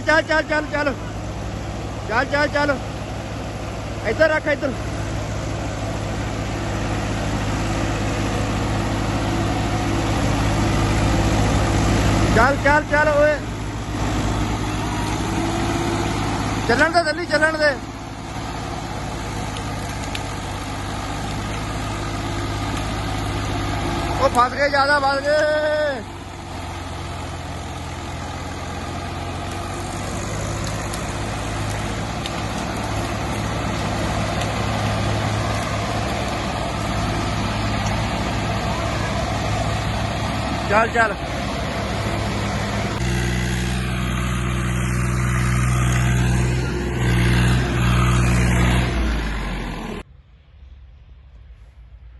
ਚੱਲ ਚੱਲ ਚੱਲ ਚੱਲ ਚੱਲ। ਚੱਲ ਚੱਲ ਚੱਲ। ਇੱਧਰ ਰੱਖ, ਇੱਧਰ। ਚੱਲ ਚੱਲ ਚੱਲ, ਓਏ। ਚੱਲਣ ਦੇ ਦਿੱਲੀ ਚੱਲਣ ਦੇ। ਉਹ ਫਸ ਗਏ, ਜ਼ਿਆਦਾ ਫਸ ਗਏ। ਚੱਲ ਚੱਲ।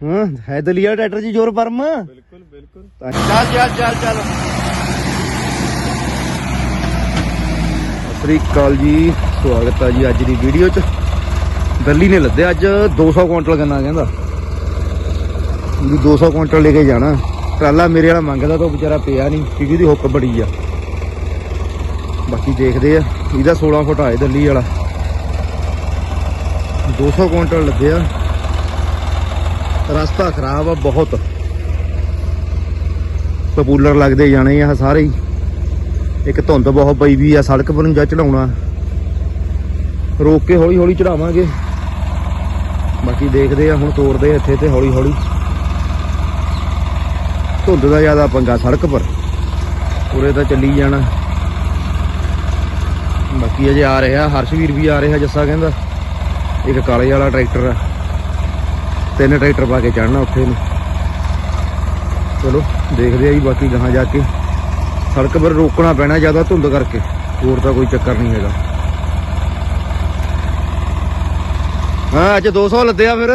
ਹਾਂ ਹੈ ਦਲੀਆ ਟਰੈਕਟਰ ਜੀ ਜ਼ੋਰ ਪਰਮ। ਬਿਲਕੁਲ ਬਿਲਕੁਲ। ਚੱਲ ਚੱਲ ਚੱਲ ਚੱਲ। ਸ੍ਰੀ ਅਕਾਲ ਜੀ ਸਵਾਗਤ ਹੈ ਜੀ ਅੱਜ ਦੀ ਵੀਡੀਓ 'ਚ। ਦਿੱਲੀ ਨੇ ਲੱਦਿਆ ਅੱਜ 200 ਕੁਇੰਟਲ ਗੰਨਾ ਕਹਿੰਦਾ। ਵੀ 200 ਕੁਇੰਟਲ ਲੈ ਕੇ ਜਾਣਾ। ਟਰਾਲਾ ਮੇਰੇ ਵਾਲਾ ਮੰਗਦਾ ਤਾਂ ਉਹ ਵਿਚਾਰਾ ਪਿਆ ਨਹੀਂ, ਕਿਉਂਕਿ ਉਹਦੀ ਹੁੱਕ ਬੜੀ ਆ। ਬਾਕੀ ਦੇਖਦੇ ਆ, ਇਹਦਾ 16 ਫੁੱਟ ਆਏ ਦਿੱਲੀ ਵਾਲਾ। 200 ਕੁਇੰਟਲ ਲੱਦਿਆ ਰਸਤਾ ਖਰਾਬ ਆ ਬਹੁਤ। ਪਪੂਲਰ ਲੱਗਦੇ ਜਾਣੇ ਆ ਸਾਰੇ ਹੀ। ਇੱਕ ਧੁੰਦ ਬਹੁਤ ਪਈ ਵੀ ਆ, ਸੜਕ ਪਰ ਨੂੰ ਜਾ ਚੜਾਉਣਾ। ਰੋਕ ਕੇ ਹੌਲੀ ਹੌਲੀ ਚੜਾਵਾਂਗੇ। ਬਾਕੀ ਦੇਖਦੇ ਆ, ਹੁਣ ਤੋਰਦੇ ਇੱਥੇ ਤੇ ਹੌਲੀ ਹੌਲੀ ਧੁੰਦ ਦਾ ਜ਼ਿਆਦਾ ਪੰਗਾ ਸੜਕ ਪਰ। ਉਰੇ ਤਾਂ ਚੱਲੀ ਜਾਣਾ। ਬਾਕੀ ਅਜੇ ਆ ਰਿਹਾ, ਹਰਸ਼ਵੀਰ ਵੀ ਆ ਰਿਹਾ ਜੱਸਾ ਕਹਿੰਦਾ। ਇੱਕ ਕਾਲੇ ਵਾਲਾ ਟਰੈਕਟਰ ਆ। ਤਿੰਨ ਟਰੈਕਟਰ ਪਾ ਕੇ ਚੜਨਾ ਉੱਥੇ ਨੂੰ। ਚਲੋ, ਦੇਖਦੇ ਆ ਜੀ ਬਾਕੀ ਗਾਹਾਂ ਜਾ ਕੇ। ਸੜਕ ਪਰ ਰੋਕਣਾ ਪੈਣਾ ਜ਼ਿਆਦਾ ਧੁੰਦ ਕਰਕੇ। ਹੋਰ ਤਾਂ ਕੋਈ ਚੱਕਰ ਨਹੀਂ ਹੈਗਾ। ਹਾਂ, ਅੱਜ 200 ਲੱਦਿਆ ਫਿਰ।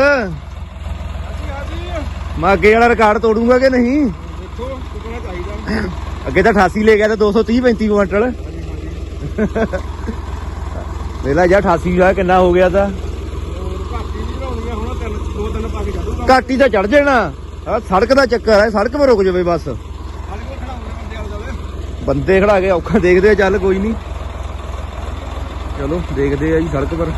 ਮੈਂ ਅੱਗੇ ਵਾਲਾ ਰਿਕਾਰਡ ਤੋੜੂੰਗਾ ਕਿ ਨਹੀਂ? ਦੇਖੋ ਟੁਕੜਾ ਚਾਹੀਦਾ। ਅੱਗੇ ਤਾਂ 88 ਲੈ ਗਿਆ ਤੇ 230 35 ਕੁਇੰਟਲ। ਵੇਲਾ ਜਾ 88 ਆ ਕਿੰਨਾ ਹੋ ਗਿਆ ਤਾਂ? ਘਾਟੀ ਤਾਂ ਚੜ ਜਾਣਾ। ਆ ਸੜਕ ਦਾ ਚੱਕਰ ਹੈ ਸੜਕ 'ਤੇ ਰੁਕ ਜਾਵੇ ਬਸ। ਬੰਦੇ ਖੜਾ ਕੇ ਔਖਾ ਦੇਖਦੇ ਆ ਚੱਲ ਕੋਈ ਨਹੀਂ। ਚਲੋ ਦੇਖਦੇ ਆ ਜੀ ਸੜਕ ਪਰ।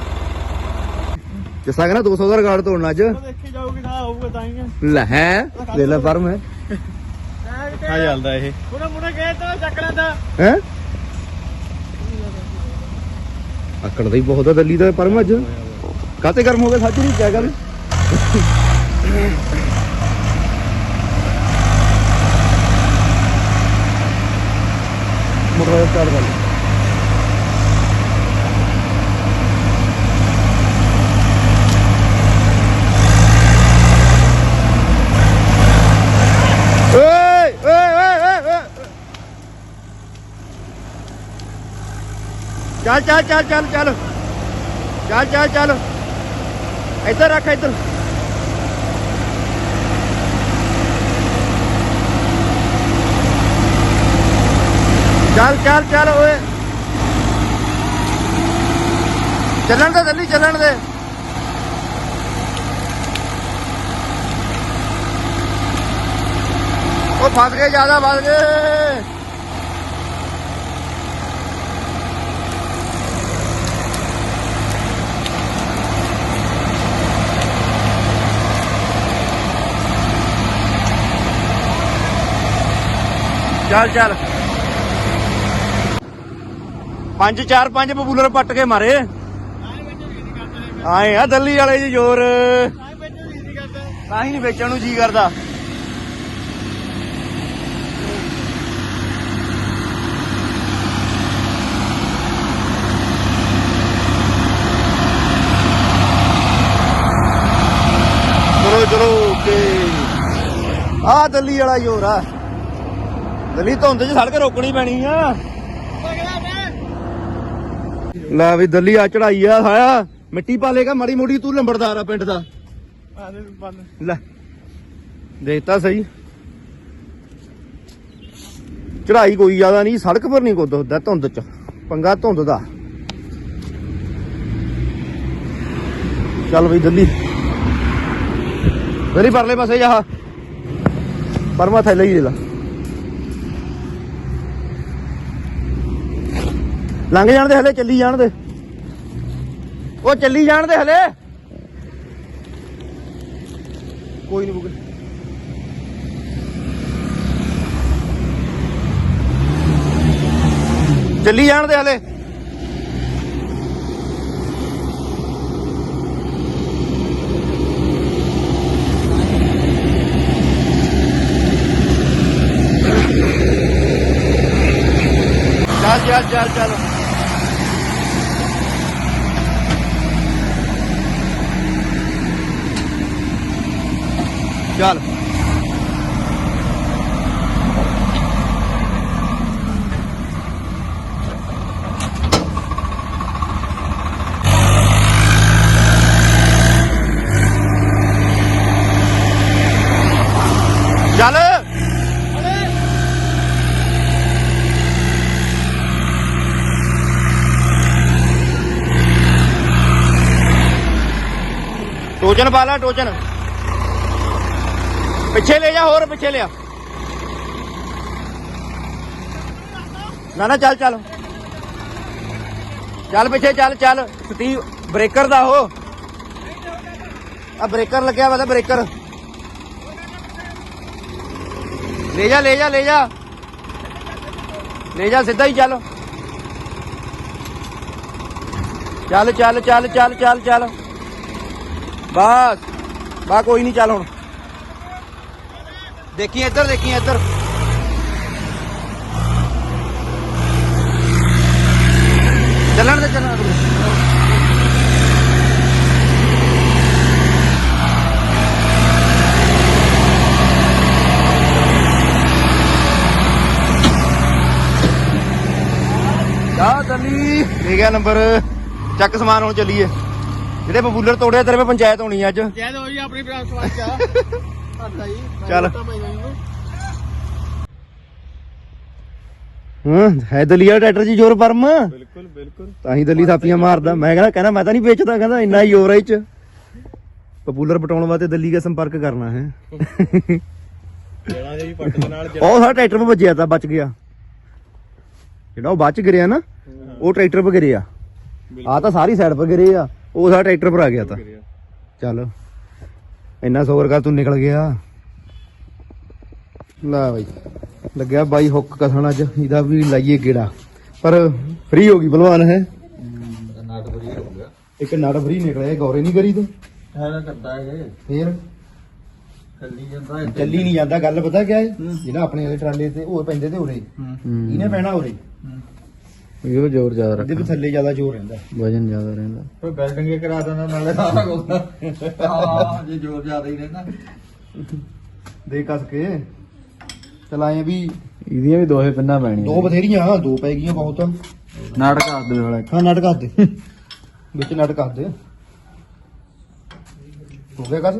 ਜਿਸਾ ਕਹਿੰਦਾ 200 ਦਾ ਰਿਕਾਰਡ ਤੋੜਨਾ ਅੱਜ ਦੇਖੀ ਜਾਊਗੀ ਨਾ ਹੋਊਗਾ ਤਾਂ ਹੀ ਲੈ ਹੈ ਲੈ ਲੈ ਫਰਮ ਹੈ। ਹਾਂ ਚੱਲਦਾ ਇਹ? ਉਹਨੇ ਮੁੰਡੇ ਗਏ ਤਾਂ ਚੱਕ ਲੈਂਦਾ ਹੈ? ਆਕੜ ਦਾ ਹੀ ਬਹੁਤ ਆ ਦਿੱਲੀ ਦਾ ਪਰਮ ਅੱਜ। ਕਾਤੇ ਗਰਮ ਹੋ ਗਿਆ ਸੱਚ ਨਹੀਂ ਕਿਆ ਗੱਲ। ਮੋਟਰ ਸਟਾਰਟ ਕਰ ਲਈ। ਓਏ ਓਏ ਓਏ ਓਏ ਓਏ ਚੱਲ ਚੱਲ ਚੱਲ ਚੱਲ ਚੱਲ। ਚੱਲ ਚੱਲ ਚੱਲ। ਇੱਧਰ ਰੱਖ, ਇੱਧਰ। ਚੱਲ ਚੱਲ ਚੱਲ, ਓਏ। ਚੱਲਣ ਦੇ ਦਿੱਲੀ ਚੱਲਣ ਦੇ। ਉਹ ਫਸ ਗਏ, ਜ਼ਿਆਦਾ ਫਸ ਗਏ। ਚੱਲ ਚੱਲ। ਪੰਜ, ਚਾਰ, ਪੰਜ ਬਬੂਲਰ ਪੱਟ ਕੇ ਮਾਰੇ। ਆਏ ਆ ਦਿੱਲੀ ਵਾਲੇ ਜੀ ਜ਼ੋਰ। ਤਾਂ ਹੀ ਨਹੀਂ ਵੇਚਣ ਨੂੰ ਜੀ ਕਰਦਾ। ਚਲੋ ਚਲੋ, ਓਕੇ। ਆ ਦਿੱਲੀ ਵਾਲਾ ਜ਼ੋਰ ਆ। ਦਿੱਲੀ ਧੁੰਦ 'ਚ ਸੜਕ ਰੋਕਣੀ ਪੈਣੀ ਆ। ਲੈ ਵੀ ਦਿੱਲੀ ਆ ਚੜਾਈ ਆ ਹਾਇਆ ਮਿੱਟੀ ਪਾ ਲੇਗਾ ਮੜੀ ਮੋੜੀ ਤੂੰ ਲੰਬੜਦਾਰ ਆ ਪਿੰਡ ਦਾ। ਲੈ ਦੇਖਤਾ ਸਹੀ। ਚੜਾਈ ਕੋਈ ਜ਼ਿਆਦਾ ਨਹੀਂ ਸੜਕ ਪਰ ਨਹੀਂ ਕੁੱਦ ਹੁੰਦਾ ਧੁੰਦ 'ਚ ਪੰਗਾ ਧੁੰਦ ਦਾ। ਚੱਲ ਬਈ ਦਿੱਲੀ। ਮੇਰੀ ਪਰਲੇ ਪਾਸੇ ਜਾ। ਪਰਮਾ ਥੱਲੇ ਹੀ ਦੇ ਲਾ। ਲੰਘ ਜਾਣ ਦੇ ਹਲੇ, ਚੱਲੀ ਜਾਣ ਦੇ। ਉਹ ਚੱਲੀ ਜਾਣ ਦੇ ਹਲੇ। ਕੋਈ ਨਹੀਂ ਬੁਗੇ ਚੱਲੀ ਜਾਣ ਦੇ ਹਲੇ ਚੱਲ ਚੱਲ ਚੱਲ ਚੱਲ ਚੱਲ। ਚੱਲ। ਟੋਚਨ ਪਾ ਲਾ ਟੋਚਨ। ਪਿੱਛੇ ਲੈ ਜਾ, ਹੋਰ ਪਿੱਛੇ ਲਿਆ। ਨਾ ਨਾ, ਚੱਲ ਚੱਲ। ਚੱਲ ਪਿੱਛੇ, ਚੱਲ ਚੱਲ। ਸਟੀਵ ਬ੍ਰੇਕਰ ਦਾ ਉਹ। ਆ ਬ੍ਰੇਕਰ ਲੱਗਿਆ ਵਾ ਤਾਂ ਬ੍ਰੇਕਰ। ਲੈ ਜਾ ਲੈ ਜਾ ਲੈ ਜਾ। ਲੈ ਜਾ, ਸਿੱਧਾ ਹੀ ਚੱਲ। ਚੱਲ ਚੱਲ ਚੱਲ ਚੱਲ ਚੱਲ ਚੱਲ। ਬਸ। ਬਾ ਕੋਈ ਨਹੀਂ, ਚੱਲ ਹੁਣ। ਦੇਖੀ ਇੱਧਰ ਦੇਖੀ ਇੱਧਰ। ਚੱਲਣ ਦੇ ਚੱਲਣ ਦੇ। ਜਾ ਚੱਲੀ। ਦੇ ਗਿਆ ਨੰਬਰ। ਚੱਕ ਸਮਾਨ ਹੁਣ ਚੱਲੀਏ। ਜਿਹੜੇ ਬਬੂਲਰ ਤੋੜਿਆ ਤੇਰੇ ਪੇ ਪੰਚਾਇਤ ਹੋਣੀ ਆ ਅੱਜ ਦੋ ਜੀ ਆਪਣੀ ਪ੍ਰਾਂਤ ਸਵਾਲ ਚ ਜੀ ਚੱਲ। ਨੂੰ ਹਾਂ ਹੈ ਦਲੀਆ ਟਰੈਕਟਰ ਜੀ ਜ਼ੋਰ ਪਰਮ? ਬਿਲਕੁਲ ਬਿਲਕੁਲ। ਤਾਂ ਹੀ ਦਲੀ ਥਾਪੀਆਂ ਮਾਰਦਾ। ਮੈਂ ਕਹਿੰਦਾ ਕਹਿੰਦਾ ਮੈਂ ਤਾਂ ਨਹੀਂ ਵੇਚਦਾ ਕਹਿੰਦਾ ਇੰਨਾ ਹੀ ਜ਼ੋਰ ਹੈ ਇਹ ਚ। ਪਪੂਲਰ ਪਟਾਉਣ ਵਾਸਤੇ ਦਲੀ ਦਾ ਸੰਪਰਕ ਕਰਨਾ ਹੈ। ਜਣਾ ਜੀ ਪੱਟ ਦੇ ਨਾਲ ਉਹ ਸਾਡਾ ਟਰੈਕਟਰ 'ਤੇ ਵੱਜਿਆ ਤਾਂ ਬਚ ਗਿਆ। ਜਿਹੜਾ ਉਹ ਬਚ ਗਿਰਿਆ ਨਾ ਉਹ ਟਰੈਕਟਰ 'ਤੇ ਗਿਰਿਆ ਆ ਤਾਂ ਸਾਰੀ ਸਾਈਡ 'ਤੇ ਗਿਰੇ ਆ। ਉਹ ਸਾਡਾ ਟਰੈਕਟਰ 'ਪਰ ਆ ਗਿਆ ਤਾਂ। ਚੱਲ। ਇੰਨਾ ਸ਼ੋਰ ਕਰ ਤੂੰ ਨਿਕਲ ਗਿਆ। ਲੈ ਬਾਈ ਲੱਗਿਆ ਬਾਈ ਹੁੱਕ ਕਸਣ ਅੱਜ ਇਹਦਾ ਵੀ ਲਾਈਏ ਗੇੜਾ। ਪਰ ਫ੍ਰੀ ਹੋ ਗਈ ਭਲਵਾਨ ਹੈ। ਨਾਟ ਬਰੀ ਹੋ ਗਿਆ ਇੱਕ ਨੜ ਫ੍ਰੀ ਨਿਕਲਿਆ ਗੌਰੇ ਨਹੀਂ ਕਰੀ ਤੂੰ? ਕਰਦਾ ਇਹ। ਫੇਰ? ਚੱਲੀ ਜਾਂਦਾ ਚੱਲੀ ਨਹੀਂ ਜਾਂਦਾ ਗੱਲ ਪਤਾ ਕਿਆ ਹੈ? ਜਿਹੜਾ ਆਪਣੇ ਵਾਲੇ ਟਰਾਲੇ ਤੇ ਉਹ ਪੈਂਦੇ ਤੇ ਉਰੇ। ਇਹਨੇ ਪੈਣਾ ਉਰੇ। ਇਹੋ ਜ਼ੋਰ ਜ਼ਿਆਦਾ ਇਹਦੇ ਰੱਖ ਵੀ ਥੱਲੇ ਜ਼ਿਆਦਾ ਜ਼ੋਰ ਰਹਿੰਦਾ। ਵਜਨ ਜ਼ਿਆਦਾ ਰਹਿੰਦਾ। ਕੋਈ ਬਿਲਡਿੰਗ ਹੀ ਕਰਾ ਦਿੰਦਾ ਨਾਲੇ ਸਾਰਾ ਕੁਝ ਹਾਂ ਜੇ ਜ਼ੋਰ ਜ਼ਿਆਦਾ ਹੀ ਰਹਿੰਦਾ। ਦੇ ਕੱਸ ਕੇ ਚਲਾਏ ਵੀ ਇਹਦੀਆਂ ਵੀ ਦੋਹੇ ਪਿੰਨਾਂ ਪੈਣੀਆਂ ਦੋ ਬਥੇਰੀਆਂ ਦੋ ਪੈ ਗਈਆਂ ਬਹੁਤ। ਨਾਟਕ ਆਦੇ ਵਾਲਾ ਹਾਂ ਨਟ ਕੱਸ ਦੇ। ਵਿੱਚ ਨਟ ਕੱਸ ਦੇ। ਹੋ ਗਿਆ ਕੱਸ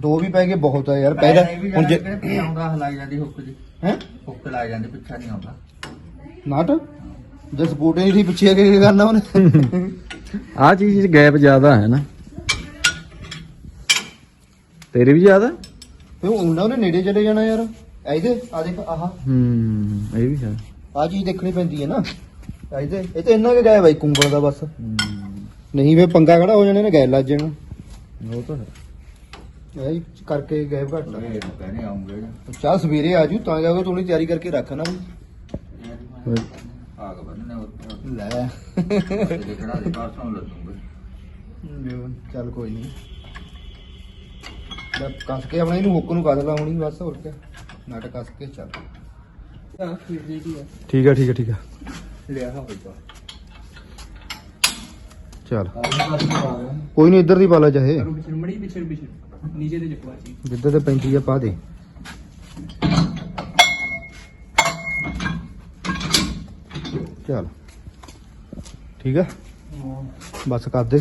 ਦੋ ਵੀ ਪੈ ਗਏ ਬਹੁਤ ਆ ਯਾਰ ਪਹਿਲਾਂ ਹੁਣ ਜੇ ਆਉਂਦਾ ਹਲਾ ਜਾਂਦੀ ਹੁੱਕ ਜੀ ਹੈ? ਹੁੱਕ ਲਾ ਜਾਂਦੀ ਪਿੱਛਾ ਨਹੀਂ ਆਉਂਦਾ। ਨਟ ਜੇ ਸਪੋਰਟ ਨਹੀਂ ਸੀ ਪਿੱਛੇ ਅੱਗੇ ਕੀ ਕਰਨਾ ਉਹਨੇ? ਆ ਚੀਜ਼ 'ਚ ਗੈਪ ਜ਼ਿਆਦਾ ਹੈ ਨਾ। ਤੇਰੇ ਵੀ ਜ਼ਿਆਦਾ? ਫੇ ਉਹਨਾਂ ਉਹਨੇ ਨੇੜੇ ਚਲੇ ਜਾਣਾ ਯਾਰ। ਇਹਦੇ ਆ ਦੇਖ ਆਹ। ਹੂੰ ਇਹ ਵੀ ਹੈ। ਆ ਚੀਜ਼ ਦੇਖਣੀ ਪੈਂਦੀ ਹੈ ਨਾ। ਇਹਦੇ ਇਹ ਤੇ ਇੰਨਾ ਕਿ ਗਾਇਬ ਬਾਈ ਕੁੰਗਲ ਦਾ ਬਸ। ਹੂੰ, ਨਹੀਂ ਫੇ ਪੰਗਾ ਖੜਾ ਹੋ ਜਾਣੇ ਨੇ ਗੈਰ ਲੱਜ ਜਾਣਾ। ਉਹ ਤਾਂ ਹੈ। ਇਹ ਕਰਕੇ ਗਾਇਬ ਘੱਟ। ਇਹ ਕਹਿੰਦੇ ਆਉਂਗੇ। ਚਾਹ ਸਵੇਰੇ ਆ ਜੂ ਤਾਂ ਜਾਓਗੇ ਤੂੰ ਤਿਆਰੀ ਕਰਕੇ ਰੱਖ ਨਾ ਹੋਰ। ਆਗ ਬੰਨਣੇ ਉੱਤੇ ਲੈ ਚੱਲ ਕੋਈ ਨਹੀਂ ਲੈ ਕੱਸ ਕੇ ਆਪਣਾ ਇਹਨੂੰ ਹੁੱਕ ਨੂੰ ਕੱਸ ਲਾ ਹੁਣੀ ਬਸ ਹੋਰ ਕਿਆ। ਨਟ ਕੱਸ ਕੇ ਚੱਲ। ਠੀਕ ਆ ਠੀਕ ਆ ਠੀਕ ਆ। ਲਿਆ ਹੋਇਆ ਚੱਲ। ਕੋਈ ਨਹੀਂ ਇੱਧਰ ਦੀ ਪਾ ਲਾ ਚਾਹੇ। ਮੜੀ ਪਿੱਛੇ ਪਿੱਛੇ ਨੀਚੇ ਤੇ ਚੱਕਵਾ ਸੀ ਜਿੱਧਰ ਤੇ ਪੈਂਦੀ ਆ ਪਾ ਦੇ। ਚੱਲ। ਠੀਕ ਆ? ਬਸ ਕਰ ਦੇ।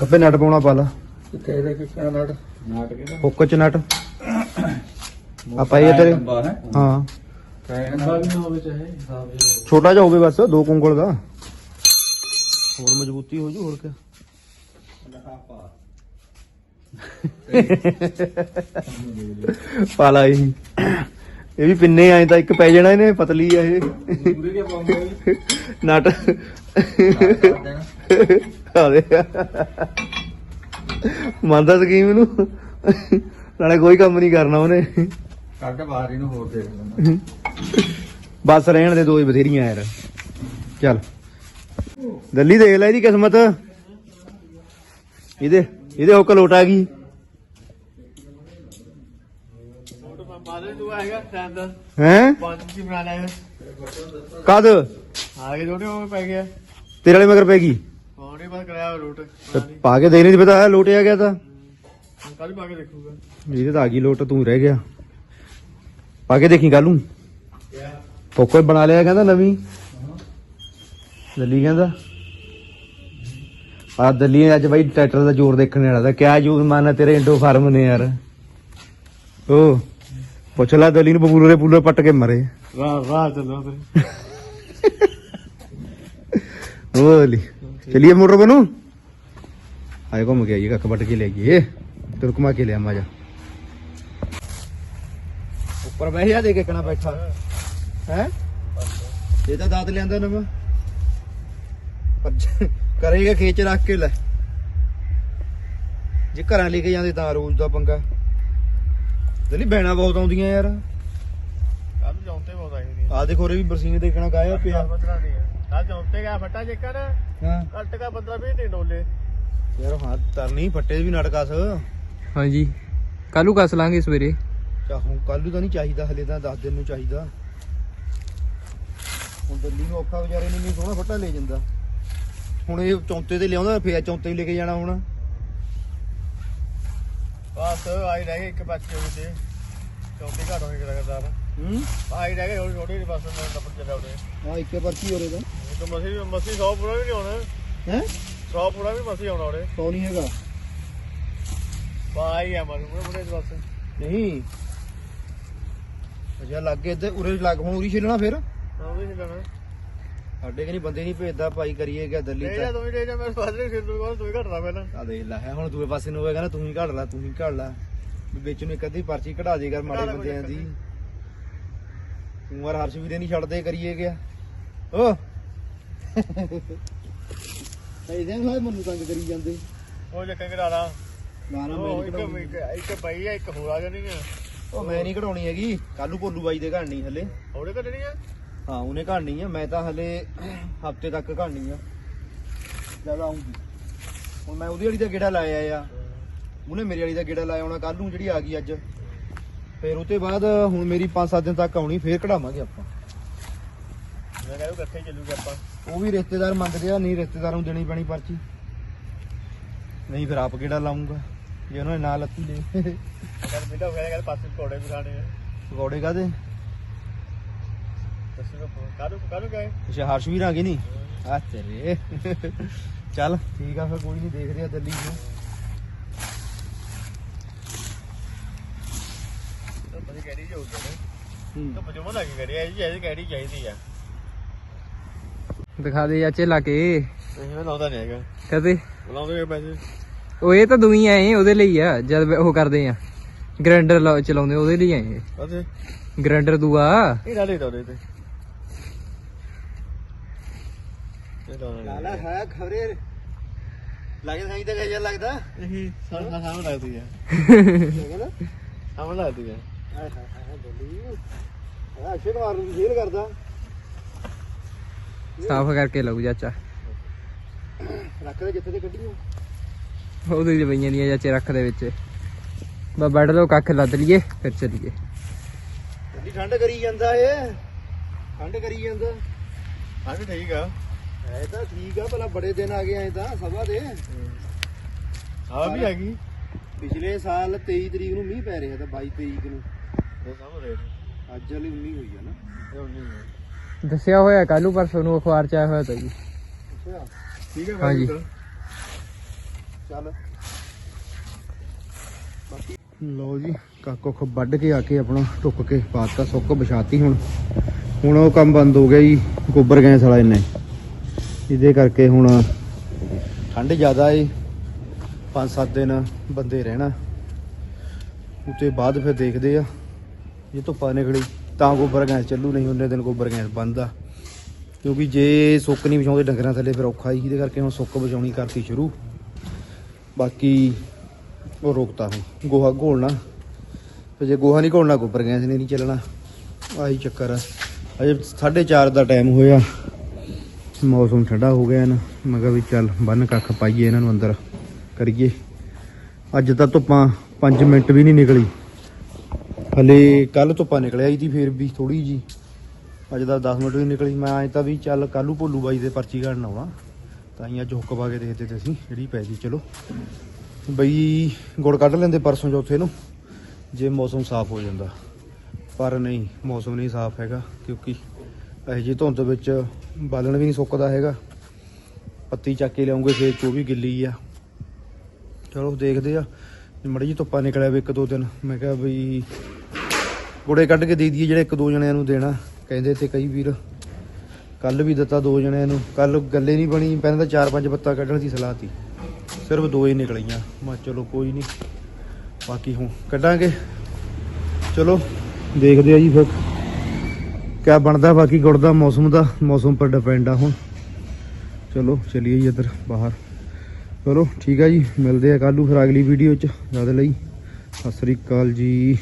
ਕੱਪੇ ਨਟ ਪਾਉਣਾ ਪਾ ਲਾ। ਕਿੱਥੇ ਇਹਦਾ ਕਿੱਥੇ ਨਾਟ? ਨਾਟ ਕਿਹਦਾ? ਹੁੱਕ ਚ ਨਟ। ਆਪਾਂ ਇਹ ਤੇਰੇ ਹੈ। ਛੋਟਾ ਜਿਹਾ ਹੋਵੇ ਬਸ ਦੋ ਕੁੰਗਲ ਦਾ। ਹੋਰ ਮਜ਼ਬੂਤੀ ਹੋ ਜੂ ਹੋਰ ਕਿਆ? ਪਾਲਾ ਹੀ ਇਹ ਵੀ ਪਿੰਨੇ ਆਏ ਤਾਂ ਇੱਕ ਪੈ ਜਾਣਾ ਇਹਨੇ ਪਤਲੀ ਆ ਇਹ। ਪੂਰੇ ਕੇ ਪਾਉਂਗੇ ਨਟ। ਦੇਣਾ ਆ ਦੇ ਮੰਨਦਾ ਸਕੀਮ ਨੂੰ ਨਾਲੇ ਕੋਈ ਕੰਮ ਨਹੀਂ ਕਰਨਾ ਉਹਨੇ। ਕੱਢ ਬਾਹਰ ਇਹਨੂੰ ਹੋਰ ਦੇਖ ਲੈਂਦਾ। ਬਸ ਰਹਿਣ ਦੇ ਦੋ ਹੀ ਬਥੇਰੀਆਂ ਯਾਰ। ਚੱਲ। ਦਿੱਲੀ ਦੇਖ ਲੈ ਇਹਦੀ ਕਿਸਮਤ। ਇਹਦੇ ਇਹਦੇ ਹੁੱਕ ਲੋਟ ਆ ਗਈ ਬਾਦਲ ਤੂੰ ਆਏਗਾ ਟਾਈਮ ਦਾ ਹੈ? ਪੰਜ ਕੀ ਬਣਾ ਲਿਆ ਕਦ? ਆਗੇ ਦੋਨੇ ਉਹ ਪੈ ਗਿਆ। ਤੇਰੇ ਵਾਲੇ ਮਗਰ ਪੈ ਗਈ। ਹੋਣੇ ਬਾਅਦ ਕਰਾਇਆ ਰੂਟ। ਤੇ ਪਾ ਕੇ ਦੇ ਨਹੀਂ ਪਤਾ ਲੋਟਿਆ ਗਿਆ ਤਾਂ। ਕੱਲ ਪਾ ਕੇ ਦੇਖੂਗਾ। ਇਹਦੇ ਤਾਂ ਆ ਗਈ ਲੋਟ ਤੂੰ ਰਹਿ ਗਿਆ। ਪਾ ਕੇ ਦੇਖੀ ਕੱਲ ਨੂੰ। ਪੋਕੋ ਬਣਾ ਲਿਆ ਕਹਿੰਦਾ ਨਵੀਂ। ਦਿੱਲੀ ਕਹਿੰਦਾ। ਆ ਦਿੱਲੀ ਨੇ ਅੱਜ ਬਾਈ ਟਰੈਕਟਰ ਦਾ ਜ਼ੋਰ ਦੇਖਣ ਵਾਲਾ ਤਾਂ ਕਿਆ ਜ਼ੋਰ ਮਾਨਾ ਤੇਰੇ ਇੰਡੋ ਫਾਰਮ ਨੇ ਯਾਰ। ਓ। ਪੁੱਛ ਲੈ ਦਿੱਲੀ ਨੂੰ ਬਬੂਲਰੇ ਪੂਲਰ ਪੱਟ ਕੇ ਮਰੇ। ਵਾਹ ਵਾਹ ਚੱਲੋ ਤੇ ਦਿੱਲੀ। ਚਲਿਏ ਮੋਟਰ ਬਨੂ ਆਏ ਘੁੰਮ ਕੇ ਆਈਏ ਕੱਖ ਵੱਟ ਕੇ ਲੈ ਗਏ ਤੇਰੇ ਘੁਮਾ ਕੇ ਲਿਆ ਮਾਜਾ ਉੱਪਰ ਬਹਿ ਜਾ ਦੇ ਕੇ ਕਣਾ ਬੈਠਾ। ਹੈ? ਇਹ ਤਾਂ ਦਾਤ ਲਿਆਂਦਾ ਨਵਾਂ ਪਰ ਕਰੇਗਾ ਖੇਚ ਰੱਖ ਕੇ ਲੈ। ਜੇ ਘਰਾਂ ਲੈ ਕੇ ਜਾਂਦੇ ਤਾਂ ਰੋਜ਼ ਦਾ ਪੰਗਾ। ਦਿੱਲੀ ਬੈਣਾ ਬਹੁਤ ਆਉਂਦੀਆਂ ਯਾਰ। ਕੱਲ ਜੌਂਤੇ ਬਹੁਤ ਆਈ ਨਹੀਂ ਆ ਦੇਖੋ ਰੇ ਵੀ ਬਰਸੀਨੇ ਦੇਖਣਾ ਗਾਇਆ ਪਿਆ। ਨਹੀਂ ਕੱਲ ਜੌਂਤੇ ਗਿਆ ਫੱਟਾ ਜੇਕਰ ਹਾਂ। ਕੱਟ ਕਾ 15 20 ਦਿਨ ਡੋਲੇ। ਯਾਰ ਹਾਂ ਤਰਨੀ ਫੱਟੇ ਵੀ ਨਟਕਸ ਹਾਂਜੀ। ਕੱਲੂ ਕੱਸ ਲਾਂਗੇ ਸਵੇਰੇ। ਚਾਹੂੰ ਕੱਲੂ ਤਾਂ ਨਹੀਂ ਚਾਹੀਦਾ ਹਲੇ ਤਾਂ 10 ਦਿਨ ਨੂੰ ਚਾਹੀਦਾ। ਹੁਣ ਦਿੱਲੀ ਨੂੰ ਔਖਾ ਵਿਚਾਰੇ ਨੂੰ ਨਹੀਂ ਸੋਹਣਾ ਫੱਟਾ ਲੈ ਜਾਂਦਾ। ਹੁਣ ਇਹ ਚੌਂਤੇ ਤੇ ਲਿਆਉਂਦਾ ਫੇਰ ਚੌਂਤੇ ਹੀ ਲੈ ਕੇ ਜਾਣਾ ਹੁਣ। ਬਸ ਆਈ ਰਹਿ ਗਈ ਇੱਕ ਬੱਚੇ ਹੋ ਤੇ। ਚੌਂਤੀ ਘਾਟ ਹੋਏ ਲਗਾਤਾਰ। ਹੂੰ? ਆਈ ਰਹਿ ਗਈ ਛੋਟੀ ਜਿਹੀ ਬਸ ਮੈਂ ਟੱਪਰ ਚੱਲਿਆ ਉਹਨੇ ਆ ਇੱਕੇ ਪਰਚੀ ਹੋ ਰਿਹਾ ਇਹ ਤਾਂ ਮਸੀ ਮਸੀ 100 ਪੂਰਾ ਵੀ ਨਹੀਂ ਆਉਣਾ ਹੈ? 100 ਪੂਰਾ ਵੀ ਮਸੀ ਆਉਣਾ ਉਹਨੇ ਸੌ ਨਹੀਂ ਹੈਗਾ। ਬਾਈ ਆ ਮੁੰਡੇ ਦੇ ਬਸ। ਨਹੀਂ। ਅਜਾ ਲੱਗੇ ਇੱਧਰ ਉਰੇ ਲੱਗ ਹੁਣ ਉਰੀ ਛਿਲਣਾ ਫਿਰ? ਉਹ ਵੀ ਨਹੀਂ ਲੈਣਾ ਸਾਡੇ ਕਿ ਨਹੀਂ ਬੰਦੇ ਨਹੀਂ ਭੇਜਦਾ ਭਾਈ ਕਰੀਏ ਕਿ ਦਿੱਲੀ ਜਾ ਤਾਂ। ਤੂੰ ਵੀ ਲੈ ਜਾ ਮੈਂ ਬਾਅਦ ਵਿੱਚ ਫਿਰ ਤੂੰ ਤੂੰ ਹੀ ਘਟਦਾ ਪਹਿਲਾਂ। ਆ ਦੇਖ ਲੈ ਹੈ ਹੁਣ ਦੂਏ ਪਾਸੇ ਨੂੰ ਹੋਏਗਾ ਨਾ ਤੂੰ ਹੀ ਘੜ ਲੈ ਤੂੰ ਹੀ ਘੜ ਲੈ। ਵੀ ਵਿੱਚ ਨੂੰ ਇੱਕ ਅੱਧੀ ਪਰਚੀ ਕਢਾ ਦੇ ਕਰ ਮਾੜੇ ਬੰਦਿਆਂ ਦੀ। ਤੂੰ ਵਾਰ ਹਰਸ਼ ਵੀਰੇ ਨਹੀਂ ਛੱਡਦੇ ਕਰੀਏ ਗਿਆ ਓ! ਐਦਾਂ ਹੋਏ ਮੈਨੂੰ ਤੰਗ ਕਰੀ ਜਾਂਦੇ। ਉਹ ਜੱਕਾਂ ਕਰਾ ਲਾ। ਨਾ ਨਾ ਉਹ ਮੈਂ ਇੱਕ ਨਹੀਂ ਇੱਕ ਇੱਕ ਪਈ ਆ ਇੱਕ ਹੋਰ ਆ ਜਾਣੀ ਆ। ਉਹ ਮੈਂ ਨਹੀਂ ਕਢਾਉਣੀ ਹੈਗੀ ਕੱਲੂ ਭੋਲੂ ਬਾਈ ਦੇ ਘੜਨੀ ਹਲੇ। ਉਹਦੇ ਕੱਢਣੀ ਆ? ਹਾਂ ਉਹਨੇ ਘੜਨੀ ਆ। ਮੈਂ ਤਾਂ ਹਲੇ ਹਫ਼ਤੇ ਤੱਕ ਘੜਨੀ ਆ। ਜਦ ਆਉਂਗੀ ਹੁਣ ਮੈਂ ਉਹਦੀ ਵਾਲੀ ਦਾ ਗੇੜਾ ਲਾਇਆ ਆ। ਉਹਨੇ ਮੇਰੀ ਵਾਲੀ ਦਾ ਗੇੜਾ ਲਾਇਆ ਹੋਣਾ। ਕੱਲ ਨੂੰ ਜਿਹੜੀ ਆ ਗਈ ਅੱਜ। ਫਿਰ ਉਹ ਤੋਂ ਬਾਅਦ ਹੁਣ ਮੇਰੀ 5-7 ਦਿਨ ਤੱਕ ਆਉਣੀ ਫੇਰ ਕਢਾਵਾਂਗੇ ਆਪਾਂ। ਮੈਂ ਕਹਿੰਦਾ ਇਕੱਠੇ ਚੱਲੂਗੇ ਆਪਾਂ। ਉਹ ਵੀ ਰਿਸ਼ਤੇਦਾਰ ਮੰਗਦੇ ਆ ਨਹੀਂ ਰਿਸ਼ਤੇਦਾਰਾਂ ਨੂੰ ਦੇਣੀ ਪੈਣੀ ਪਰਚੀ। ਨਹੀਂ ਫਿਰ ਆਪ ਗੇੜਾ ਲਾਉਂਗਾ ਜੇ ਉਹਨਾਂ ਨੇ ਨਾਲ ਲੱਤੀ ਲੈ ਕਹਿੰਦਾ ਬਿੰਦਾ ਹੋ ਗਿਆ ਕਹਿੰਦਾ ਪਾਸੇ ਪਕੌੜੇ ਵੀ ਖਾਣੇ ਆ। ਪਕੌੜੇ ਕਾਦੇ ਦੱਸੋ ਨਾ ਕਾਹਨੂੰ ਕਾਹਨੂੰ ਗਏ ਅੱਛਾ ਹਰਸ਼ ਵੀਰ ਆ ਗਏ ਨਹੀਂ ਆ ਤੇਰੇ। ਚੱਲ। ਠੀਕ ਆ ਫਿਰ ਕੋਈ ਨਹੀਂ ਦੇਖਦੇ ਆ ਦਿੱਲੀ ਨੂੰ। ਤਾਂ ਬੜੀ ਗੈੜੀ ਜੀ ਹੋ ਗਈ ਨਾ ਤਾਂ ਪਜਮਾ ਲੱਗੀ ਗੜੀ ਆ ਜੀ ਇਹ ਗੈੜੀ ਚਾਹੀਦੀ ਆ। ਦਿਖਾ ਦੇ ਚਾਚੇ ਲਾ ਕੇ। ਨਹੀਂ ਮੈਂ ਲਾਉਂਦਾ ਨਹੀਂ ਹੈਗਾ। ਕਦੇ? ਲਾਉਂਦੇ ਪੈਸੇ। ਉਹ ਇਹ ਤਾਂ ਦੂਈ ਆਏ ਉਹਦੇ ਲਈ ਆ ਜਦ ਉਹ ਕਰਦੇ ਆ। ਗ੍ਰੈਂਡਰ ਚਲਾਉਂਦੇ ਉਹਦੇ ਲਈ ਆਏ। ਅੱਛੇ। ਗ੍ਰੈਂਡਰ ਦੂਆ ਇਹ ਨਾਲੇ ਤੋੜੇ ਤੇ ਇਹ ਲਾਉਣਾ ਲਾਲਾ ਹੈ ਖਬਰੇ। ਲੱਗੇ ਸਾਈ ਤਾਂ ਗਜਾ ਲੱਗਦਾ। ਇਹ ਸਾਹਮਣੇ ਸਾਹਮਣੇ ਲੱਗਦੀ ਆ। ਹੈਗਾ ਨਾ? ਸਾਹਮਣੇ ਲੱਗਦੀ ਆ। ਹਾਏ ਹਾਏ ਹਾਏ ਦਿੱਲੀ ਆ ਅਸ਼ੇ ਕੁਮਾਰ ਨੂੰ ਫੇਲ ਕਰਦਾ। ਸਾਫ਼ ਕਰਕੇ ਲਾਉ ਚਾਚਾ। ਰੱਖ ਦੇ ਜਿੱਥੇ ਤੇ ਕੱਢੀਓ ਉਹਦੇ ਚ ਪਈਆਂ ਦੀਆਂ ਚਾਚੇ ਰੱਖ ਦੇ ਵਿੱਚ। ਬਾ ਬੈਠ ਲਓ ਕੱਖ ਲੱਦ ਲਈਏ ਫਿਰ ਚੱਲੀਏ। ਠੰਡ ਕਰੀ ਜਾਂਦਾ ਏ ਠੰਡ ਕਰੀ ਜਾਂਦਾ। ਹਾਂ ਵੀ ਠੀਕ ਆ। ਐ ਤਾਂ ਠੀਕ ਆ ਭਲਾ ਬੜੇ ਦਿਨ ਆ ਗਏ ਐ ਤਾਂ ਸਭਾ ਦੇ। ਆ ਵੀ ਆ ਗਈ। ਪਿਛਲੇ ਸਾਲ 23 ਤਰੀਕ ਨੂੰ ਮੀਂਹ ਪੈ ਰਿਹਾ ਤਾਂ 22 ਤਰੀਕ ਨੂੰ। ਉਹ ਸਾਹਮਣੇ ਅੱਜ ਵਾਲੀ 19 ਹੋਈ ਆ ਨਾ। ਇਹ ਨਹੀਂ ਹੈ ਦੱਸਿਆ ਹੋਇਆ ਕੱਲੂ ਪਰਸੋਂ ਨੂੰ ਅਖਬਾਰ ਚ ਆਇਆ ਹੋਇਆ ਤਾਂ ਜੀ। ਅੱਛਾ। ਠੀਕ ਹੈ ਹਾਂਜੀ। ਚੱਲ। ਲਓ ਜੀ ਕਾਕੋ ਖ ਵੱਢ ਕੇ ਆ ਕੇ ਆਪਣਾ ਟੁੱਕ ਕੇ ਪਾਤਾ ਸੁੱਕ ਵਿਛਾਤੀ ਹੁਣ। ਹੁਣ ਉਹ ਕੰਮ ਬੰਦ ਹੋ ਗਿਆ ਜੀ ਗੋਬਰ ਗੈਸ ਵਾਲਾ ਇਹਨੇ ਇਹਦੇ ਕਰਕੇ ਹੁਣ ਠੰਡ ਜ਼ਿਆਦਾ ਏ। 5-7 ਦਿਨ ਬੰਦੇ ਰਹਿਣਾ। ਉਤੇ ਬਾਅਦ ਫਿਰ ਦੇਖਦੇ ਆ। ਜੇ ਧੁੱਪਾ ਨਿਕਲੀ ਤਾਂ ਗੋਬਰ ਗੈਸ ਚੱਲੂ, ਨਹੀਂ ਉਹਨੇ ਦਿਨ ਗੋਬਰ ਗੈਸ ਬੰਦ ਆ। ਕਿਉਂਕਿ ਜੇ ਸੁੱਕ ਨਹੀਂ ਬਚਾਉਂਦੇ ਡੰਗਰਾਂ ਥੱਲੇ ਫਿਰ ਔਖਾ ਹੀ ਇਹਦੇ ਕਰਕੇ ਹੁਣ ਸੁੱਕ ਬਚਾਉਣੀ ਕਰਤੀ ਸ਼ੁਰੂ। ਬਾਕੀ ਉਹ ਰੋਕਤਾ ਹੁਣ। ਗੋਹਾ ਘੋਲਣਾ। ਤੇ ਜੇ ਗੋਹਾ ਨਹੀਂ ਘੋਲਣਾ, ਗੋਬਰ ਗੈਸ ਨੇ ਨਹੀਂ ਚੱਲਣਾ। ਆਹੀ ਚੱਕਰ ਆ। ਅਜੇ 4:30 ਦਾ ਟਾਈਮ ਹੋਇਆ। ਮੌਸਮ ਠੰਡਾ ਹੋ ਗਿਆ ਨਾ, ਮੈਂ ਕਿਹਾ ਵੀ ਚੱਲ ਬੰਨ ਕੱਖ ਪਾਈਏ ਇਹਨਾਂ ਨੂੰ ਅੰਦਰ, ਕਰੀਏ। ਅੱਜ ਤਾਂ ਧੁੱਪਾਂ 5 ਮਿੰਟ ਵੀ ਨਹੀਂ ਨਿਕਲੀ। ਹਲੇ ਕੱਲ ਧੁੱਪਾਂ ਨਿਕਲਿਆ ਇਹਦੀ ਫੇਰ ਵੀ ਥੋੜੀ ਜੀ ਅੱਜ ਦਾ 10 ਮਿੰਟ ਵੀ ਨਿਕਲੀ, ਮੈਂ ਅੱਜ ਤਾਂ ਵੀ ਚੱਲ ਕੱਲੂ ਭੋਲੂ ਬਾਈ ਦੇ ਪਰਚੀ ਕੱਢਣ ਆਉਣਾ। ਤਾਂ ਹੀ ਅੱਜ ਹੁੱਕ ਪਾ ਕੇ ਦੇਖਦੇ ਤੇ ਅਸੀਂ, ਜਿਹੜੀ ਪੈ ਗਈ, ਚਲੋ। ਬਈ, ਗੁੜ ਕੱਢ ਲੈਂਦੇ ਪਰਸੋਂ ਚੌਥੇ ਨੂੰ, ਜੇ ਮੌਸਮ ਸਾਫ਼ ਹੋ ਜਾਂਦਾ। ਪਰ ਨਹੀਂ, ਮੌਸਮ ਨਹੀਂ ਸਾਫ਼ ਹੈਗਾ, ਕਿਉਂਕਿ ਇਹੋ ਜਿਹੀ ਧੁੰਦ ਵਿੱਚ ਬਾਲਣ ਵੀ ਨਹੀਂ ਸੁੱਕਦਾ ਹੈਗਾ। ਪੱਤੀ ਚੱਕ ਕੇ ਲਿਆਉਂਗੇ, ਫੇਰ ਚੋ ਵੀ ਗਿੱਲੀ ਆ। ਚਲੋ ਦੇਖਦੇ ਆ। ਮੜੀ ਜੀ ਧੁੱਪਾ ਨਿਕਲਿਆ ਵੀ ਇੱਕ ਦੋ ਦਿਨ। ਮੈਂ ਕਿਹਾ ਬਈ ਗੁੜੇ ਕੱਢ ਕੇ ਦੇ ਦਈਏ ਜਿਹੜੇ ਇੱਕ ਦੋ ਜਣਿਆਂ ਨੂੰ ਦੇਣਾ। ਕਹਿੰਦੇ ਤੇ ਕਈ ਵੀਰ ਕੱਲ ਵੀ ਦਿੱਤਾ ਦੋ ਜਣਿਆਂ ਨੂੰ। ਕੱਲ ਗੱਲੇ ਨਹੀਂ ਬਣੀ, ਪਹਿਲਾਂ ਤਾਂ ਚਾਰ ਪੰਜ ਪੱਤਾ ਕੱਢਣ ਦੀ ਸਲਾਹ ਤੀ। ਸਿਰਫ ਦੋ ਹੀ ਨਿਕਲੀਆਂ। ਮੈਂ ਚਲੋ ਕੋਈ ਨਹੀਂ। ਬਾਕੀ ਹੁਣ ਕੱਢਾਂਗੇ। ਚਲੋ ਦੇਖਦੇ ਆ ਜੀ ਫਿਰ। ਕਿਆ ਬਣਦਾ, ਬਾਕੀ ਗੁੜ ਦਾ ਮੌਸਮ ਦਾ, ਮੌਸਮ ਪਰ ਡਿਪੈਂਡ ਆ ਹੁਣ। ਚਲੋ, ਚਲਿਏ ਜੀ ਇੱਧਰ ਬਾਹਰ। ਚਲੋ, ਠੀਕ ਆ ਜੀ, ਮਿਲਦੇ ਆ ਕੱਲ੍ਹ ਨੂੰ ਫਿਰ ਅਗਲੀ ਵੀਡੀਓ ਚ। ਜਦ ਲਈ, ਸਤਿ ਸ੍ਰੀ ਅਕਾਲ ਜੀ।